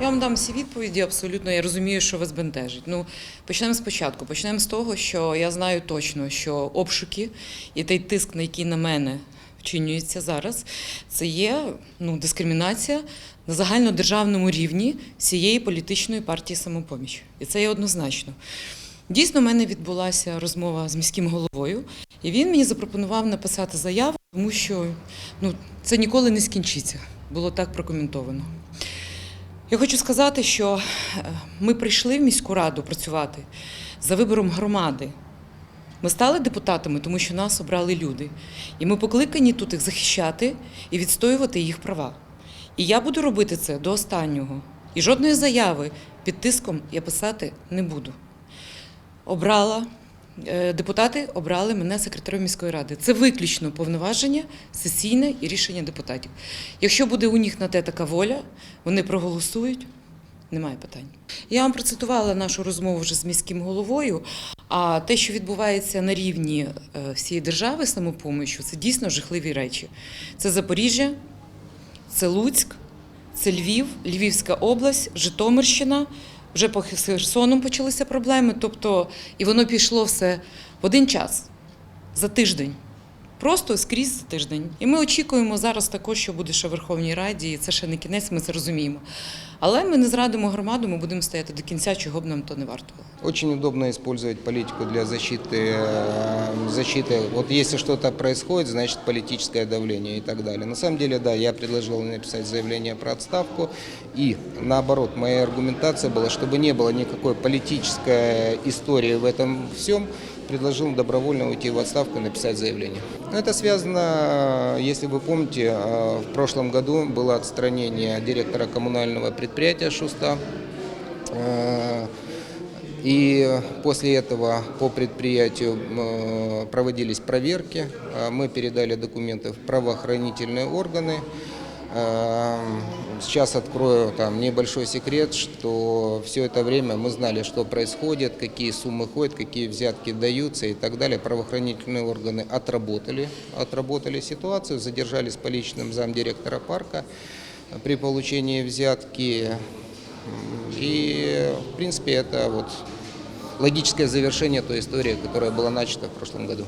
Я вам дам всі відповіді абсолютно. Я розумію, що вас бентежить. Ну, почнемо спочатку. Почнемо з того, що я знаю точно, що обшуки і той тиск, на який на мене вчинюється зараз, це є ну, дискримінація на загальнодержавному рівні всієї політичної партії самопоміч. І це є однозначно. Дійсно, в мене відбулася розмова з міським головою, і він мені запропонував написати заяву, тому що ну, це ніколи не скінчиться. Було так прокоментовано. Я хочу сказати, що е, ми прийшли в міську раду працювати за вибором громади. Ми стали депутатами, тому що нас обрали люди. І ми покликані тут їх захищати і відстоювати їх права. І я буду робити це до останнього. І жодної заяви під тиском я писати не буду. Обрала депутати обрали мене секретарем міської ради. Це виключно повноваження, сесійне і рішення депутатів. Якщо буде у них на те така воля, вони проголосують. Немає питань. Я вам процитувала нашу розмову вже з міським головою. А те, що відбувається на рівні е, всієї держави самопомощю, це дійсно жахливі речі. Це Запоріжжя, це Луцьк, це Львів, Львівська область, Житомирщина. Вже по Херсону почалися проблеми. Тобто, і воно пішло все в один час за тиждень Просто скрізь за тиждень. І ми очікуємо зараз також, що буде ще в Верховній Раді, і це ще не кінець, ми це розуміємо. Але ми не зрадимо громаду, ми будемо стояти до кінця, чого б нам то не варто. Очень удобно использовать политику для защиты, э, защиты. Вот если что-то происходит, значит политическое давление и так далее. На самом деле, да, я предложил написать заявление про отставку. И наоборот, моя аргументация была, чтобы не было никакой политической истории в этом всем, Предложил добровольно уйти в отставку и написать заявление. Это связано, если вы помните, э, в прошлом году было отстранение директора коммунального предприятия «Шуста». Э, И после этого по предприятию э, проводились проверки. Мы передали документы в правоохранительные органы. Э, Сейчас открою там небольшой секрет, что все это время мы знали, что происходит, какие суммы ходят, какие взятки даются и так далее. Правоохранительные органы отработали, отработали ситуацию, задержали с поличным замдиректора парка при получении взятки. И, в принципе, это вот логическое завершение той истории, которая была начата в прошлом году.